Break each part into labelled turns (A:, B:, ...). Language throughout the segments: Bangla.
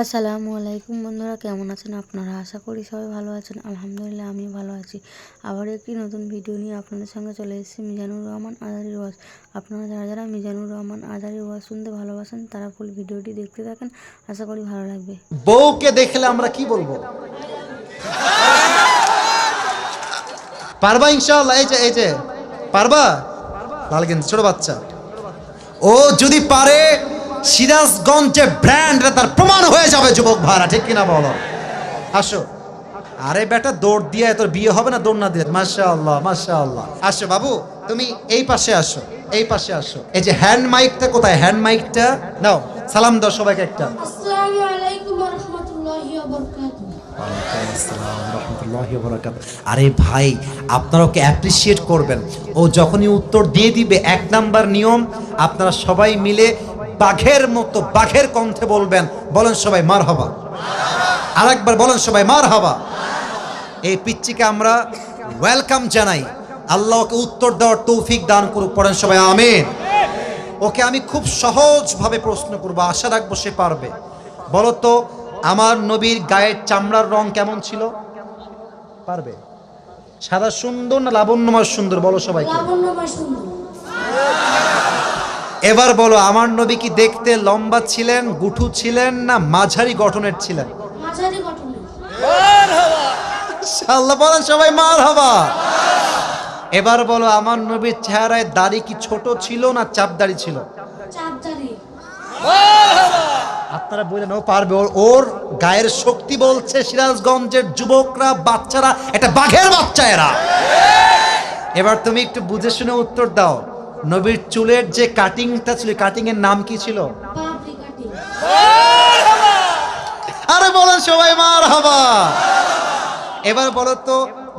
A: আসসালামু আলাইকুম বন্ধুরা, কেমন আছেন আপনারা? আশা করি সবাই ভালো আছেন। আলহামদুলিল্লাহ আমি ভালো আছি। আবার একটি নতুন ভিডিও নিয়ে আপনাদের সঙ্গে চলে এসেছি, মিজানুর রহমান আজারি ওয়াজ। আপনারা যারা যারা মিজানুর রহমান আজারি ওয়াজ শুনতে ভালোবাসেন, তারা ফুল ভিডিওটি দেখতে থাকেন। আশা করি ভালো লাগবে।
B: বউকে দেখলে আমরা কি বলব? পারবা ইনশাআল্লাহ? এই যে এই যে। পারবা? লাল ছোট বাচ্চা। ও যদি পারে সিরাজগঞ্জ যে ব্র্যান্ড তার প্রমাণ হয়ে যাবে যুবক ভাড়া ঠিক কিনা বলো? আসো। আরে বেটা দৌড় দিয়ে তোর বিয়ে হবে না দৌড় না দিয়ে? মাশা আল্লাহ মাশা আল্লাহ আসো বাবু তুমি এই পাশে আসো এই পাশে আসো। এই যে হ্যান্ড মাইকটা কোথায়? হ্যান্ড মাইকটা নাও সালাম দাও সবাইকে একটা। আরে ভাই আপনারা ওকে অ্যাপ্রিসিয়েট করবেন? ও যখনই উত্তর দিয়ে দিবে এক নাম্বার নিয়ম আপনারা সবাই মিলে বাঘের মতো বাঘের কণ্ঠে বলবেন, বলেন সবাই মার হবা আর একবার বলেন সবাই মার হবা এই পিচ্চিকে আমরা ওয়েলকাম জানাই। আল্লাহকে উত্তর দেওয়ার তৌফিক দান করুক, পড়েন সবাই আমিন। ওকে আমি খুব সহজভাবে প্রশ্ন করব, আশা রাখব সে পারবে। বলো তো, আমার নবীর গায়ের চামড়ার রং কেমন ছিল? পারবে? সাদা সুন্দর না লাবণ্যময় সুন্দর, বলো সবাইকে।
C: লাবণ্যময় সুন্দর।
B: এবার বলো আমার নবী কি দেখতে লম্বা ছিলেন গুঠু ছিলেন না মাঝারি গঠনের ছিলেন?
C: মাঝারি
B: আল্লাহ বলেন সবাই মার হবা এবার বলো আমার নবীর চেহারায় দাড়ি কি ছোট ছিল না চাপ দাড়ি ছিল? আপনারা বললেন ও পারবে ওর ওর গায়ের শক্তি বলছে সিরাজগঞ্জের যুবকরা বাচ্চারা এটা বাঘের বাচ্চা এরা। এবার তুমি একটু বুঝে শুনে উত্তর দাও। নবীর চুলের যে কাটিংটা ছিল কাটিং এর নাম কি ছিল? আরে বলেন সবাই মার হবা এবার বলো তো,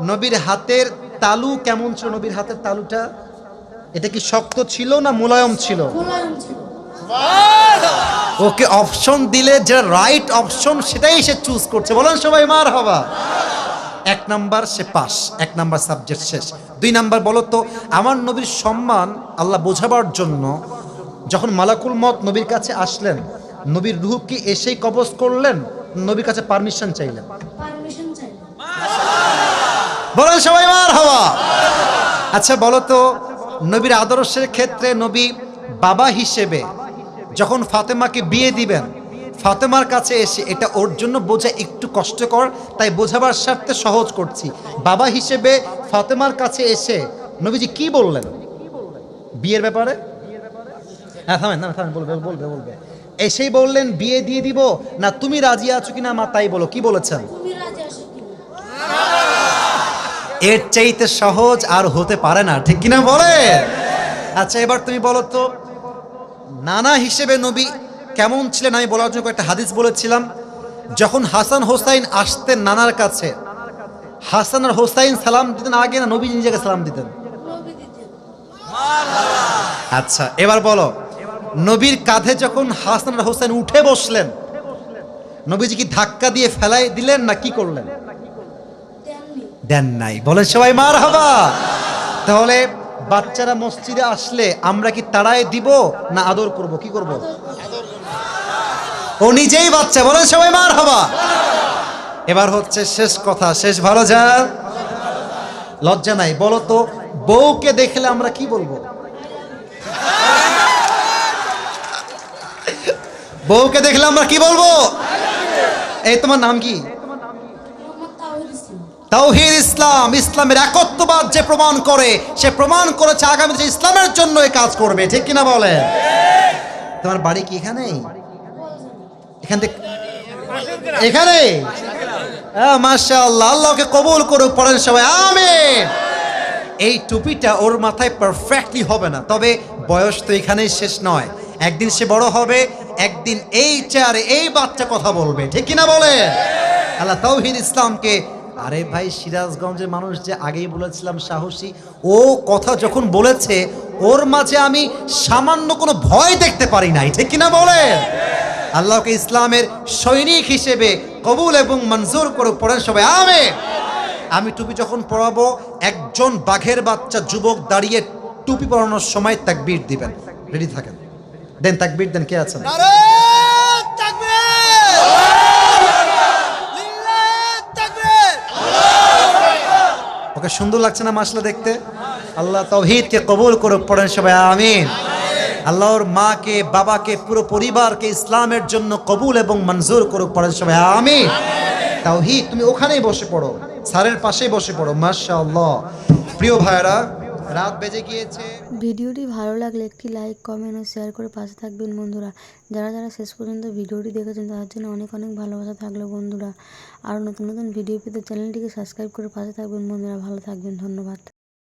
B: নবীর হাতের তালু কেমন ছিল? নবীর হাতের তালুটা, এটা কি শক্ত ছিল না মোলায়ম ছিল? ওকে অপশন দিলে, যে রাইট অপশন সেটাই সে চুজ করছে। বলেন সবাই মার হবা এক নাম্বার সে পাস এক নাম্বার সাবজেক্ট শেষ। দুই নাম্বার বলো তো আমার নবীর সম্মান আল্লাহ বোঝাবার জন্য যখন মালাকুল মত নবীর কাছে আসলেন নবীর রুহ কি এসেই কবজ করলেন? নবীর কাছে পারমিশন চাইলেন। বলেন সবাই মার হওয়া আচ্ছা বলো তো নবীর আদর্শের ক্ষেত্রে নবী বাবা হিসেবে যখন ফাতেমাকে বিয়ে দিবেন ফাতেমার কাছে এসে এটা ওর জন্য বোঝা একটু কষ্টকর তাই বোঝাবার স্বার্থে সহজ করছি। বাবা হিসেবে ফাতেমার কাছে এসে নবীজি কি বললেন? বিয়ের ব্যাপারে? হ্যাঁ থামেন না থামেন বলবে বলবে বলবে। এসেই বললেন বিয়ে দিয়ে দিব না তুমি রাজি আছো কিনা মা তাই বলো কি বলেছেন? এর চাইতে সহজ আর হতে পারে না ঠিক কিনা বলে? আচ্ছা এবার তুমি বলো তো নানা হিসেবে নবী কেমন ছিলেন? আমি বলার জন্য একটা হাদিস বলেছিলাম। যখন হাসান হোসাইন আসতেন নানার কাছে, হাসান আর হোসাইন সালাম দিতেন, আগে না নবী নিজেকে সালাম দিতেন? আচ্ছা এবার বলো, নবীর কাঁধে যখন হাসান আর হোসেন উঠে বসলেন, নবীজি কি ধাক্কা দিয়ে ফেলাই দিলেন না কি করলেন? দেন নাই। বলে সবাই মার হবা তাহলে বাচ্চারা মসজিদে আসলে আমরা কি তাড়ায় দিব না আদর করব? কি করব? ও নিজেই বাচ্চা বলে সবাই মার হবা এবার হচ্ছে শেষ কথা, শেষ ভালো যা লজ্জা নাই, বলো তো, বউকে দেখলে আমরা কি বলব? বউকে দেখলে আমরা কি বলব? এই তোমার নাম কি?
C: তাওহিদ ইসলাম,
B: ইসলামের একত্ববাদ যে প্রমাণ করে, সে প্রমাণ করেছে আগামী ইসলামের জন্য কাজ করবে, ঠিক কিনা বলে তোমার বাড়ি কি এখানে এখান থেকে এখানে? মাশাআল্লাহ, আল্লাহকে কবুল করুক, পড়েন সবাই, আমিন। এই টুপিটা ওর মাথায় পারফেক্টলি হবে না, তবে বয়স তো এখানেই শেষ নয়। একদিন সে বড় হবে, একদিন এই চেয়ারে এই বাচ্চা কথা বলবে, ঠিক কিনা বলে আল্লাহ তৌহিদ ইসলামকে, আরে ভাই, সিরাজগঞ্জের মানুষ যে আগেই বলেছিলাম সাহসী, ও কথা যখন বলেছে, ওর মাঝে আমি সামান্য কোনো ভয় দেখতে পারি নাই, ঠিক কিনা বলে আল্লাহকে ইসলামের সৈনিক হিসেবে কবুল এবং মঞ্জুর করে পড়েন সবাই আমে আমি টুপি যখন পড়াবো একজন বাঘের বাচ্চা যুবক দাঁড়িয়ে টুপি পড়ানোর সময় তাকবির দিবেন। রেডি থাকেন? দেন তাকবির দেন কে আছেন? ওকে সুন্দর লাগছে না মাসলা দেখতে? আল্লাহ তৌহিদকে কবুল করে পড়েন সবাই আমিন। আল্লাহর মাকে, বাবাকে, পুরো পরিবারকে ইসলামের জন্য কবুল এবং মঞ্জুর করুক, পড়েন সবাই, আমিন। তাওহিদ, তুমি ওখানেই বসে পড়ো, স্যারের পাশেই বসে পড়ো, মাশাআল্লাহ। প্রিয় ভাইরা রাত বেজে গিয়েছে।
A: ভিডিওটি ভালো লাগলে একটি লাইক, কমেন্ট ও শেয়ার করে পাশে থাকবেন বন্ধুরা। যারা যারা শেষ পর্যন্ত ভিডিওটি দেখেছেন, তাদের জন্য অনেক অনেক ভালোবাসা থাকল বন্ধুরা। আর নতুন নতুন ভিডিও পেতে চ্যানেলটিকে সাবস্ক্রাইব করে পাশে থাকবেন বন্ধুরা। ভালো থাকবেন, ধন্যবাদ।